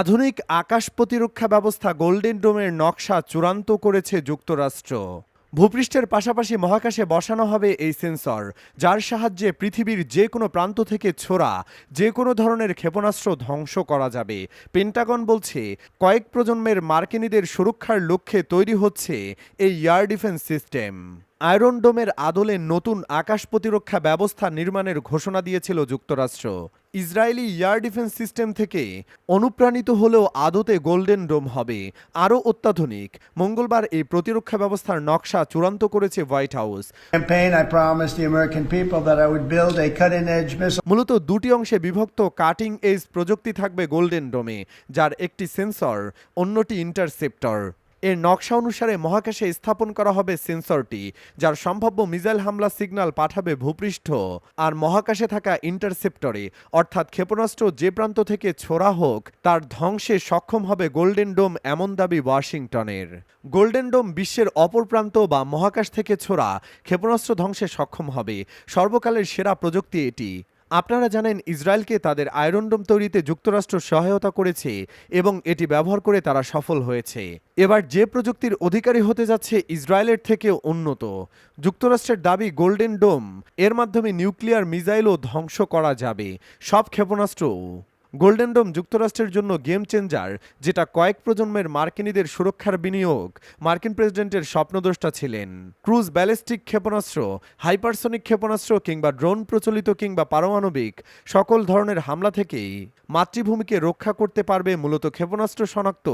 আধুনিক আকাশ প্রতিরক্ষা ব্যবস্থা গোল্ডেন ডোমের নকশা চূড়ান্ত করেছে যুক্তরাষ্ট্র। ভূপৃষ্ঠের পাশাপাশি মহাকাশে বসানো হবে এই সেন্সর, যার সাহায্যে পৃথিবীর যে কোনো প্রান্ত থেকে ছোড়া যে কোনো ধরনের ক্ষেপণাস্ত্র ধ্বংস করা যাবে। পেন্টাগন বলছে, কয়েক প্রজন্মের মার্কিনীদের সুরক্ষার লক্ষ্যে তৈরি হচ্ছে এই এয়ার ডিফেন্স সিস্টেম। আয়রন ডোমের আদলে নতুন আকাশ প্রতিরক্ষা ব্যবস্থা নির্মাণের ঘোষণা দিয়েছিল যুক্তরাষ্ট্র। ইসরায়েলি এয়ার ডিফেন্স সিস্টেম থেকে অনুপ্রাণিত হলেও আদতে গোল্ডেন ডোম হবে। আরও অত্যাধুনিক। মঙ্গলবার এই প্রতিরক্ষা ব্যবস্থার নকশা চূড়ান্ত করেছে হোয়াইট হাউস। মূলত দুটি অংশে বিভক্ত কাটিং এজ প্রযুক্তি থাকবে গোল্ডেন ডোমে যার একটি সেন্সর অন্যটি ইন্টারসেপ্টর। এর নকশা অনুসারে মহাকাশে স্থাপন করা হবে সেন্সরটি, যার সম্ভাব্য মিসাইল হামলা সিগন্যাল পাঠাবে ভূপৃষ্ঠ। আর মহাকাশে থাকা ইন্টারসেপ্টরে, অর্থাৎ ক্ষেপণাস্ত্র যে প্রান্ত থেকে ছোড়া হোক, তার ধ্বংসে সক্ষম হবে গোল্ডেন ডোম এমন দাবি ওয়াশিংটনের। গোল্ডেন ডোম বিশ্বের অপর প্রান্ত বা মহাকাশ থেকে ছোড়া ক্ষেপণাস্ত্র ধ্বংসে সক্ষম হবে। সর্বকালের সেরা প্রযুক্তি এটি। আপনারা জানেন ইসরায়েলকে তাদের আয়রন ডোম তৈরিতে যুক্তরাষ্ট্র সহায়তা করেছে এবং এটি ব্যবহার করে তারা সফল হয়েছে। এবার যে প্রযুক্তির অধিকারী হতে যাচ্ছে ইসরায়েলের থেকে উন্নত। যুক্তরাষ্ট্রের দাবি গোল্ডেন ডোম, এর মাধ্যমে নিউক্লিয়ার মিজাইলও ধ্বংস করা যাবে। সব ক্ষেপণাস্ত্রও। গোল্ডেন ডোম যুক্তরাষ্ট্রের জন্য গেম চেঞ্জার যেটা কয়েক প্রজন্মের মার্কিনীদের সুরক্ষার বিনিয়োগ, মার্কিন প্রেসিডেন্টের স্বপ্নদ্রষ্টা ছিলেন। ক্রুজ ব্যালিস্টিক ক্ষেপণাস্ত্র, হাইপারসনিক ক্ষেপণাস্ত্র কিংবা ড্রোন প্রচলিত কিংবা পারমাণবিক, সকল ধরনের হামলা থেকেই মাতৃভূমিকে রক্ষা করতে পারবে মূলত ক্ষেপণাস্ত্র শনাক্ত,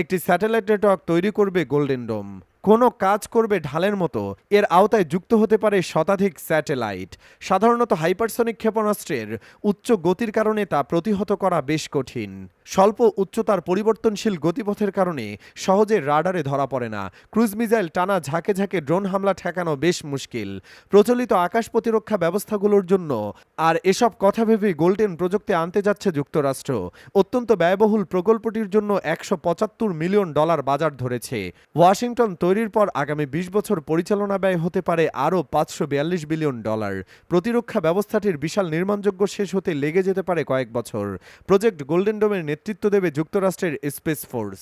একটি স্যাটেলাইট নেটওয়ার্ক তৈরি করবে গোল্ডেন ডোম কোনো কাজ করবে ঢালের মতো। এর আওতায় যুক্ত হতে পারে শতাধিক স্যাটেলাইট। সাধারণত হাইপারসনিক ক্ষেপণাস্ত্রের উচ্চ গতির কারণে তা প্রতিহত করা বেশ কঠিন। স্বল্প উচ্চতার পরিবর্তনশীল গতিপথের কারণে সহজে রাডারে ধরা পড়ে না। ক্রুজ মিসাইল টানা ঝাঁকে ঝাঁকে ড্রোন হামলা ঠেকানো বেশ মুশকিল। প্রচলিত আকাশ প্রতিরক্ষা ব্যবস্থাগুলোর জন্য আর এসব কথা ভেবে গোল্ডেন প্রযুক্তি আনতে যাচ্ছে যুক্তরাষ্ট্র। অত্যন্ত ব্যয়বহুল প্রকল্পটির জন্য একশো পঁচাত্তর মিলিয়ন ডলার বাজার ধরেছে। ওয়াশিংটন তৈরির পর আগামী বিশ বছর পরিচালনা ব্যয় হতে পারে আরও পাঁচশো বিয়াল্লিশ বিলিয়ন ডলার। প্রতিরক্ষা ব্যবস্থাটির বিশাল নির্মাণযোগ্য শেষ হতে লেগে যেতে পারে কয়েক বছর। প্রজেক্ট গোল্ডেন ডোমের নেতৃত্ব দেবে যুক্তরাষ্ট্রের স্পেস ফোর্স।